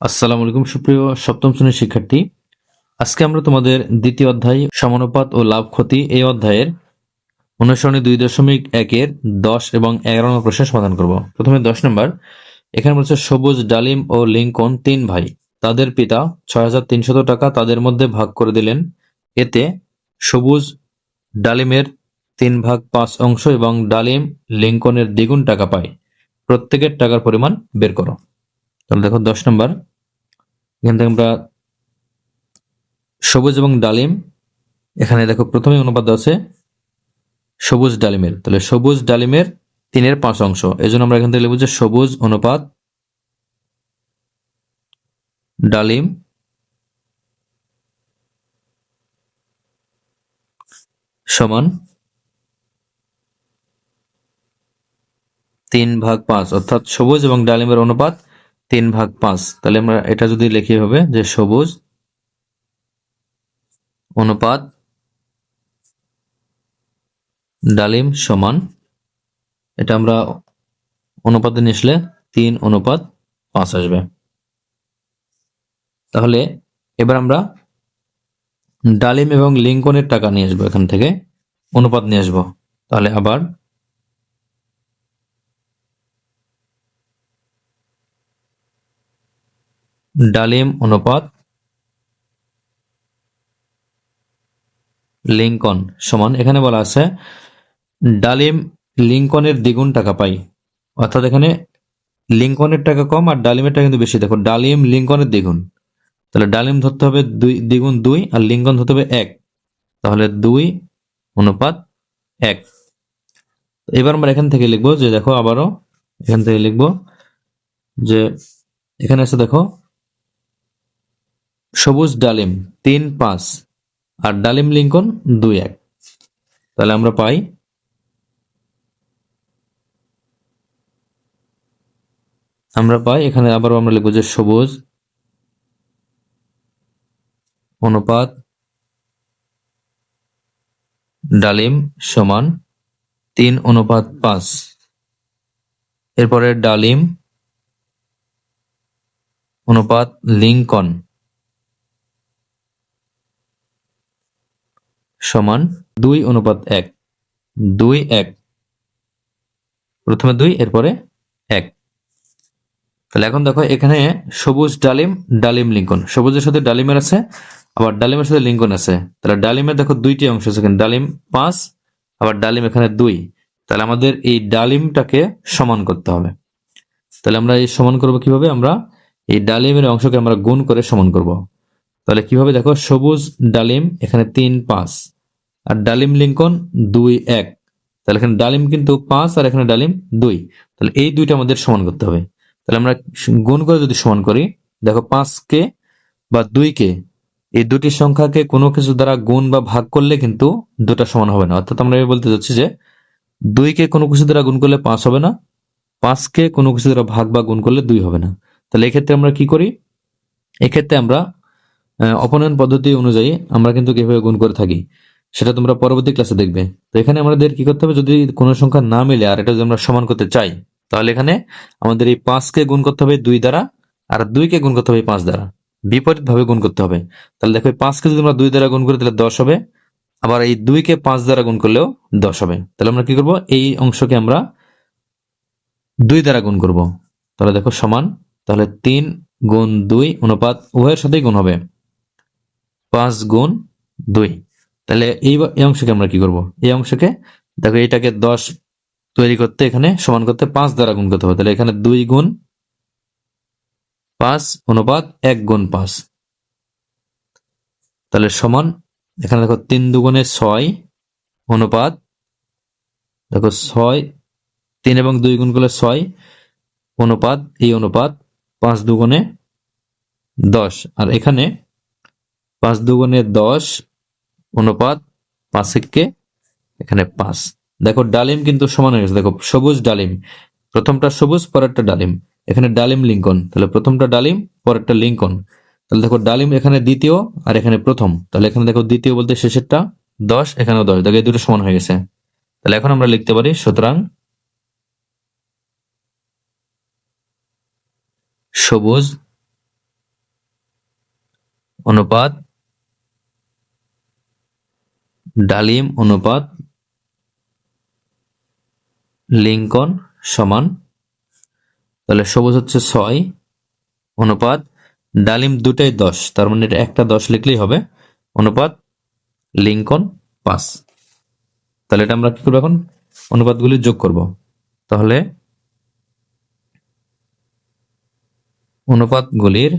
আসসালামু আলাইকুম সুপ্রিয় সপ্তম শ্রেণির শিক্ষার্থী। আজকে আমরা তোমাদের দ্বিতীয় অধ্যায় সমানুপাত ও লাভ ক্ষতি এই অধ্যায়ের অনুসরণী দুই দশমিক একের দশ এবং এগারো নম্বর প্রশ্নের সমাধান করব। প্রথমে দশ নম্বর, এখানে বলছে, সবুজ, ডালিম ও লিঙ্কন তিন ভাই, তাদের পিতা ছয় হাজার তিনশত টাকা তাদের মধ্যে ভাগ করে দিলেন। এতে সবুজ, ডালিমের তিন ভাগ পাঁচ অংশ এবং ডালিম লিঙ্কনের দ্বিগুণ টাকা পায়। প্রত্যেকের টাকার পরিমাণ বের করো। তাহলে দেখো দশ নম্বর। এখান থেকে আমরা সবুজ এবং ডালিম, এখানে দেখো প্রথমে অনুপাত আছে সবুজ ডালিমের। তাহলে সবুজ ডালিমের তিনের পাঁচ অংশ। এই জন্য আমরা এখান থেকে লিখব যে সবুজ অনুপাত ডালিম সমান তিন ভাগ পাঁচ, অর্থাৎ সবুজ এবং ডালিমের অনুপাত তিন ভাগ পাঁচ। তাহলে আমরা এটা যদি লিখি হবে যে সবুজ অনুপাত ডালিম সমান, এটা আমরা অনুপাতে নিয়ে আসলে তিন অনুপাত পাঁচ আসবে। তাহলে এবার আমরা ডালিম এবং লিঙ্কনের টাকা নিয়ে আসব এখান থেকে, অনুপাত নিয়ে আসব। তাহলে আবার ডালিম অনুপাত লিঙ্কন সমান, এখানে বলা আছে, ডালিম লিঙ্কনের দ্বিগুণ টাকা পাই। অর্থাৎ এখানে লিঙ্কনের টাকা কম আর ডালিমের টাকা কিন্তু বেশি। দেখো, ডালিম লিঙ্কনের দ্বিগুণ। তাহলে ডালিম ধরতে হবে দুই, দ্বিগুণ দুই আর লিঙ্কন ধরতে হবে এক। তাহলে দুই অনুপাত এক। এবার আমরা এখান থেকে লিখব যে, দেখো আবারও এখান থেকে লিখব যে, এখানে আছে, দেখো সবুজ ডালিম তিন পাঁচ আর ডালিম লিঙ্কন দুই এক। তাহলে আমরা পাই আমরা পাই, এখানে আবারও আমরা লিখব যে সবুজ অনুপাত ডালিম সমান তিন অনুপাত পাঁচ। এরপরে ডালিম অনুপাত লিঙ্কন সমান দুই অনুপাত এক। দুই এক। প্রথমে দুই, এরপরে এক। তাহলে এখন দেখো, এখানে সবুজ ডালিম ডালিম লিঙ্কন। সবুজের সাথে ডালিমের আছে, আবার ডালিমের সাথে লিঙ্কন আছে। তাহলে ডালিমের দেখো দুইটি অংশ আছে, এখানে ডালিম পাঁচ, আবার ডালিম এখানে দুই। তাহলে আমাদের এই ডালিমটাকে সমান করতে হবে। তাহলে আমরা এই সমান করব কীভাবে? আমরা এই ডালিমের অংশকে আমরা গুণ করে সমান করব। তাহলে কীভাবে দেখো? সবুজ ডালিম, এখানে তিন পাঁচ। আর ডালিম লিঙ্কন দুই এক। তাহলে এখানে ডালিম কিন্তু পাঁচ আর এখানে ডালিম দুই। তাহলে এই দুইটা আমাদের সমান করতে হবে। তাহলে আমরা গুণ করে যদি সমান করি, দেখো পাঁচকে বা দুইকে এই দুটি সংখ্যাকে কোনো কিছু দ্বারা গুণ বা ভাগ করলে কিন্তু দুটা সমান হবে না। অর্থাৎ আমরা বলতে চাচ্ছি যে দুইকে কোনো কিছু দ্বারা গুণ করলে পাঁচ হবে না পাঁচকে কোনো কিছু দ্বারা ভাগ বা গুণ করলে দুই হবে না। তাহলে এক্ষেত্রে আমরা কি করি? এক্ষেত্রে আমরা অপনয়ন পদ্ধতি অনুযায়ী আমরা কিন্তু কীভাবে গুণ করে থাকি, সেটা তোমরা পরবর্তী ক্লাসে দেখবে। তো এখানে আমাদের কি করতে হবে? যদি কোনো সংখ্যা না মিলে আর এটা যদি আমরা সমান করতে চাই, তাহলে এখানে আমাদের এই পাঁচকে গুণ করতে হবে দুই দ্বারা আর দুইকে গুণ করতে হবে পাঁচ দ্বারা। বিপরীত ভাবে গুণ করতে হবে। তাহলে দেখো পাঁচকে যদি আমরা দুই দ্বারা গুণ করি, তাহলে দশ হবে। আবার এই দুইকে পাঁচ দ্বারা গুণ করলেও দশ হবে। তাহলে আমরা কি করব? এই অংশকে আমরা দুই দ্বারা গুণ করব। তাহলে দেখো সমান, তাহলে তিন গুণ দুই অনুপাত উভয়ের সাথেই গুণ হবে। পাঁচ গুণ দুই। তাহলে এই অংশকে আমরা কি করব? এই অংশকে, দেখো এটাকে দশ তৈরি করতে এখানে সমান করতে পাঁচ দ্বারা গুণ করতে হবে। তাহলে এখানে দুই গুণ পাঁচ অনুপাত এক গুণ পাঁচ। তাহলে সমান, এখানে দেখো তিন দুগুণে ছয় অনুপাত, দেখো ছয়, তিন এবং দুই গুণ করলে ছয় অনুপাত, এই অনুপাত পাঁচ দুগুণে দশ। আর এখানে পাঁচ দুগুণে দশ অনুপাত পাঁচ কে এখানে পাঁচ। দেখো ডালিম কিন্তু সমান হয়ে গেছে। দেখো সবুজ ডালিম। প্রথমটা সবুজ, পরেরটা ডালিম। এখানে ডালিম লিঙ্কন। তাহলে প্রথমটা ডালিম, পরেরটা লিঙ্কন। তাহলে দেখো ডালিম এখানে দ্বিতীয় আর এখানে প্রথম। তাহলে এখানে দেখো দ্বিতীয় বলতে শেষেরটা দশ, এখানেও দশ। দেখো এই দুটো সমান হয়ে গেছে। তাহলে এখন আমরা লিখতে পারি, সুতরাং সবুজ অনুপাত ডালিম অনুপাত লিঙ্কন সমান, তাহলে সবুজ হচ্ছে ছয় অনুপাত, ডালিম দুটাই দশ, তার মানে একটা দশ লিখলেই হবে, অনুপাত লিঙ্কন পাঁচ। তাহলে এটা আমরা কি করব এখন? অনুপাতগুলি যোগ করব। তাহলে অনুপাতগুলির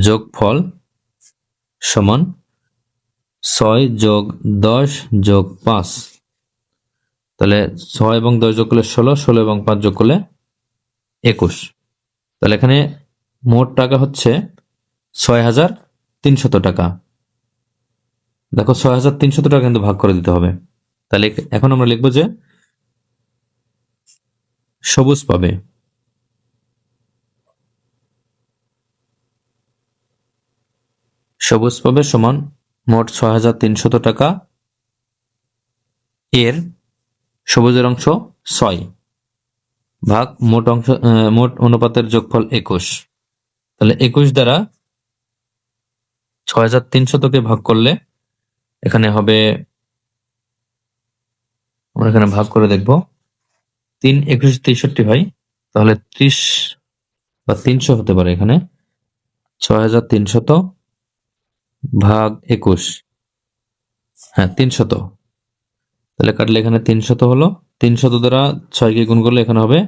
যোগফল সমান ছয় যোগ দশ যোগ পাঁচ। তাহলে ছয় এবং দশ যোগ করলে ষোলো ষোলো এবং পাঁচ যোগ করলে একুশ। তাহলে এখানে মোট টাকা হচ্ছে ছয় হাজার তিনশত টাকা। দেখো ছয় হাজার তিনশত টাকা কিন্তু ভাগ করে দিতে হবে। তাহলে এখন আমরা লিখব যে সবুজ পাবে। সবুজ পাবে সমান মোট ছয় হাজার তিনশত টাকা। এর সবুজের অংশ ছয়। ভাগ মোট অংশ মোট অনুপাতের যোগফল একুশ। তাহলে একুশ দ্বারা ছয় হাজার তিনশতকে ভাগ করলে এখানে হবে, আমরা এখানে ভাগ করে দেখব। তিন একুশ তেষট্টি হয়, তাহলে ত্রিশ বা তিনশো হতে পারে এখানে। ছয় হাজার তিনশত ভাগ একুশ। হ্যাঁ তিনশত। তাহলে কাটলে এখানে তিনশত হলো। তিনশত দ্বারা ছয়কে গুণ করলে এখানে হবে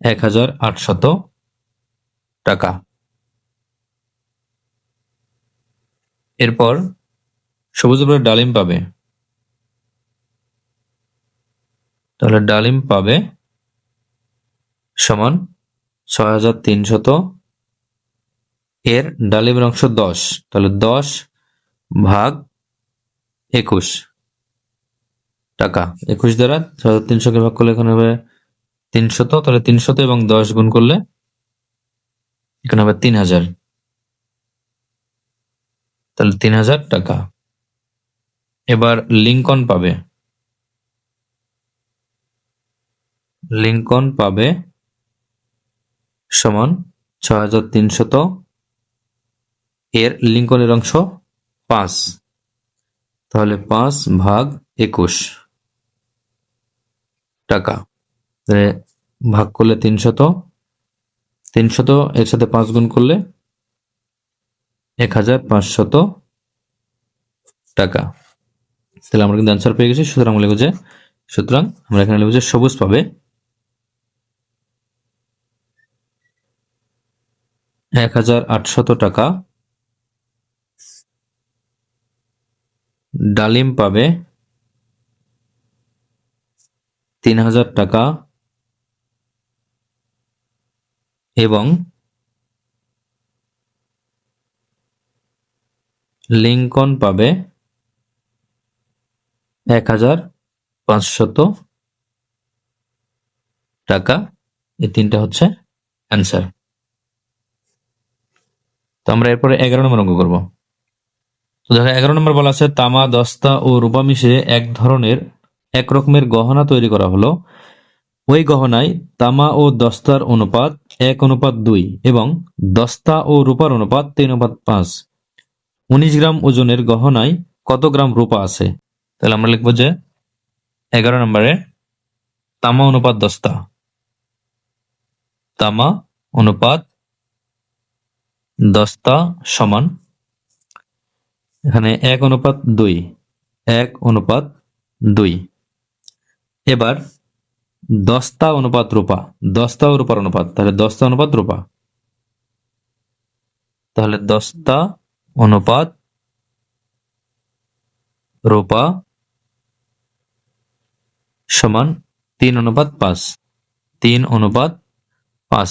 এক হাজার আটশত টাকা। এরপর সবুজ উপরে ডালিম পাবে। তাহলে ডালিম পাবে সমান ছয় হাজার তিনশত এর ডালিমের অংশ দশ। তাহলে দশ ভাগ একুশ টাকা। একুশ দ্বারা তিনশোকে ভাগ করলে এখানে হবে তিনশত। তাহলে তিনশত এবং দশ গুণ করলে এখানে হবে তিন হাজার তাহলে তিন হাজার টাকা। এবার লিঙ্কন পাবে। লিঙ্কন পাবে সমান ছয় হাজার তিনশত এর লিঙ্কনের অংশ পাঁচ। তাহলে পাঁচ ভাগ একুশ টাকা। ভাগ করলে তিনশত তিনশত এর সাথে পাঁচ গুণ করলে এক হাজার পাঁচশত টাকা। তাহলে আমরা কিন্তু অ্যান্সার পেয়ে গেছি, সুতরাং লিখব যে, সুতরাং আমরা এখানে লিখব যে সবুজ পাবে এক হাজার আটশত টাকা ডালিম পাবে তিন হাজার টাকা এবং লিঙ্কন পাবে এক হাজার পাঁচশত টাকা। এই তিনটা হচ্ছে অ্যান্সার তো আমরা এরপরে এগারো নম্বর অঙ্ক করব। তো দেখো, এগারো নম্বর বলা আছে, তামা, দস্তা ও রূপা মিশে এক ধরনের, এক রকমের গহনা তৈরি করা হলো। ওই গহনায় তামা ও দস্তার অনুপাত এক, অনুপাত দুই এবং দস্তা ও রূপার অনুপাত তিন, অনুপাত পাঁচ। উনিশ গ্রাম ওজনের গহনায় কত গ্রাম রূপা আছে? তাহলে আমরা লিখব যে এগারো নম্বরে, তামা অনুপাত দস্তা। তামা অনুপাত দস্তা সমান এখানে এক অনুপাত দুই, এক অনুপাত দুই। এবার দস্তা অনুপাত রূপা ও রূপার অনুপাত, তাহলে দস্তা অনুপাত রূপা। তাহলে দস্তা অনুপাত রূপা সমান তিন অনুপাত পাঁচ, তিন অনুপাত পাঁচ।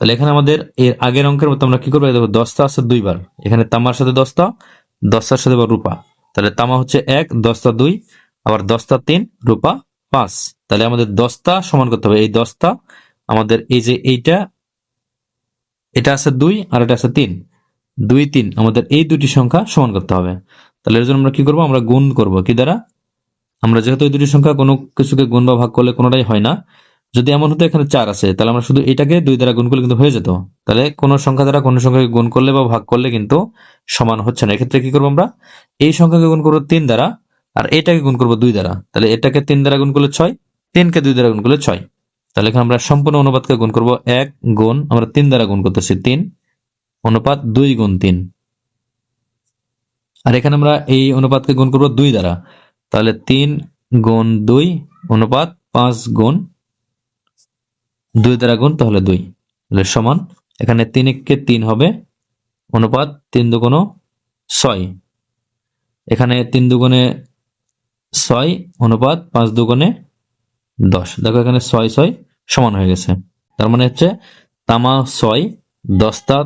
তাহলে এখানে আমাদের এর আগের অঙ্কের মতো আমরা কি করব? দস্তা আছে দুইবার। এখানে তামার সাথে দস্তা দস্তার সাথে আবার রূপা। তাহলে তামা হচ্ছে এক দস্তা দুই, আবার দস্তা তিন, রূপা পাঁচ। তাহলে আমাদের দস্তা সমান করতে হবে। এই দস্তা আমাদের এই যে এইটা, এটা আছে দুই আর এটা আছে তিন। দুই, তিন, আমাদের এই দুটি সংখ্যা সমান করতে হবে। তাহলে এর জন্য আমরা কি করব? আমরা গুণ করব। কি দ্বারা? আমরা যেহেতু এই দুটি সংখ্যা কোনো কিছুকে গুণ বা ভাগ করলে কোনোটাই হয় না যদি এমন হতো এখানে চার আছে, তাহলে আমরা শুধু এটাকে দুই দ্বারা গুণ করলে কিন্তু হয়ে যেত। তাহলে কোনো সংখ্যা দ্বারা কোনো সংখ্যাকে গুণ করলে বা ভাগ করলে কিন্তু সমান হচ্ছে না। এক্ষেত্রে কি করব আমরা? এই সংখ্যাকে গুণ করব তিন দ্বারা আর এটাকে গুণ করব দুই দ্বারা। তাহলে এটাকে তিন দ্বারা গুণ করলে ছয়, তিনকে দুই দ্বারা গুণ করলে ছয়। তাহলে এখানে আমরা সম্পূর্ণ অনুপাতকে গুণ করব এক গুণ, আমরা তিন দ্বারা গুণ করতেছি তিন, অনুপাত দুই গুণ তিন। আর এখানে আমরা এই অনুপাতকে গুণ করব দুই দ্বারা। তাহলে তিন গুণ দুই, অনুপাত পাঁচ গুণ দুই দ্বারা গুণ, তাহলে দুই। তাহলে সমান, এখানে তিন এককে তিন হবে, অনুপাত তিন দুগুণ ছয়। এখানে তিন দুগুণে ছয়, অনুপাত পাঁচ দুগুণে দশ। দেখো এখানে ছয় ছয় সমান হয়ে গেছে। তার মানে হচ্ছে তামা ছয়, দশটা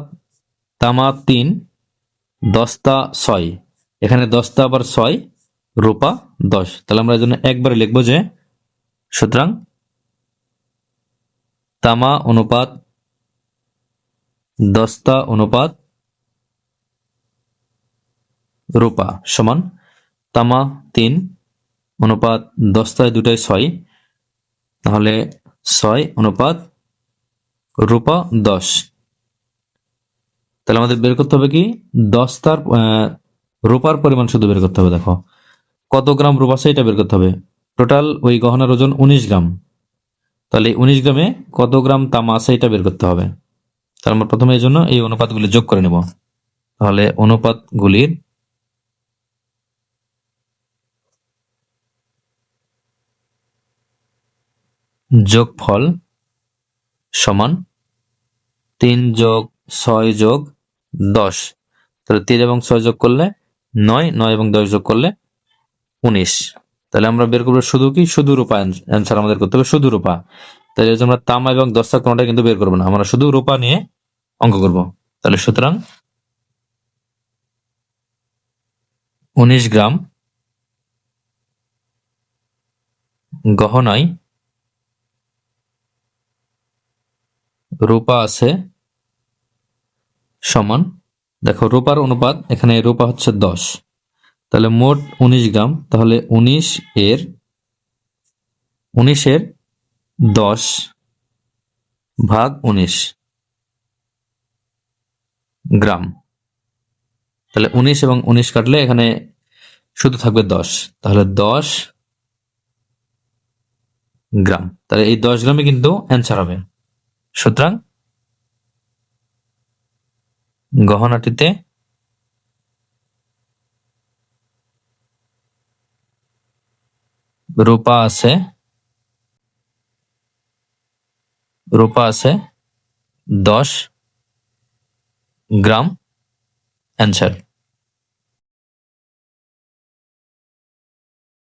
তামা তিন, দশটা ছয়। এখানে দশটা আবার ছয়, রূপা দশ। তাহলে আমরা এই জন্য একবারে লিখব যে, সুতরাং তামা অনুপাত, দস্তা অনুপাত, রূপা সমান, তামা তিন, অনুপাত দস্তায় দুটাই ছয়, তাহলে ছয় অনুপাত রূপা দশ। তাহলে আমাদের বের করতে হবে কি? দস্তার রূপার পরিমাণ শুধু বের করতে হবে, দেখো। কত গ্রাম রূপা এটা বের করতে হবে? টোটাল ওই গহনার ওজন উনিশ গ্রাম। তাহলে উনিশ গ্রামে কত গ্রাম তামা আছে এটা বের করতে হবে। তাহলে আমরা প্রথমে এই জন্য এই অনুপাতগুলি যোগ করে নেব। তাহলে অনুপাতগুলির যোগফল সমান তিন যোগ ছয় যোগ দশ। তাহলে তিন এবং ছয় যোগ করলে নয় নয় এবং দশ যোগ করলে উনিশ। তাহলে আমরা বের করব শুধু কি? শুধু রূপা অ্যান্সার আমাদের করতে হবে, শুধু রূপা। তাহলে আমরা তামা এবং দশটা কোনটা কিন্তু বের করব না, আমরা শুধু রূপা নিয়ে অঙ্ক করব। তাহলে সুতরাং উনিশ গ্রাম গহনায় রূপা আছে সমান, দেখো রূপার অনুপাত, এখানে রূপা হচ্ছে দশ। তাহলে মোট উনিশ গ্রাম, তাহলে উনিশ এর উনিশের দশ ভাগ উনিশ গ্রাম। তাহলে উনিশ এবং উনিশ কাটলে এখানে শুধু থাকবে দশ। তাহলে দশ গ্রাম। তাহলে এই দশ গ্রামে কিন্তু অ্যান্সার হবে। সুতরাং গহনাটিতে রূপা আছে রূপা আছে দশ গ্রাম অ্যান্সার